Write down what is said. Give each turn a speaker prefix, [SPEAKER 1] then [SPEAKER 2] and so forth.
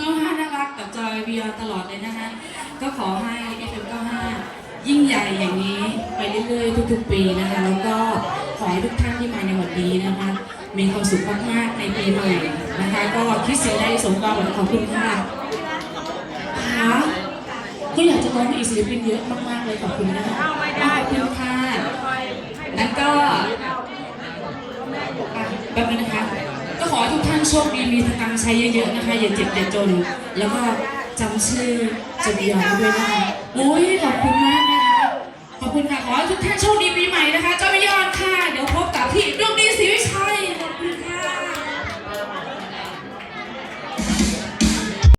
[SPEAKER 1] ก็ห้าน่ารักกับจอยบียตลอดเลยนะคะก็ขอให้ FM95 ยิ่งใหญ่อย่างนี้ไปเรื่อยๆ ทุกๆ ปีนะคะแล้วก็ขอให้ทุกท่านที่มาในวันนี้นะคะมีความสุขมากๆในปีใหม่นะคะ ก็คิดสิ่งใดสมความหวังขอบคุณค่ะค่ะก็อยากจะร้องอีกศิลปินเยอะมากๆเลยขอบคุณนะคะขอบคุณค่ะแล้วก็อะแป๊บนึงนะคะก็ข อให้ทุกท่านโชคดีมีสตังค์ใช้เยอะๆนะคะ อย่าเจ็บอย่าจน แล้วก็จำชื่อจดยอนด้วยนะคะอุ้ยขอบคุณมากนะคะขอบคุณค่ะขอให้ทุกท่านโชคดีปีใหม่นะคะ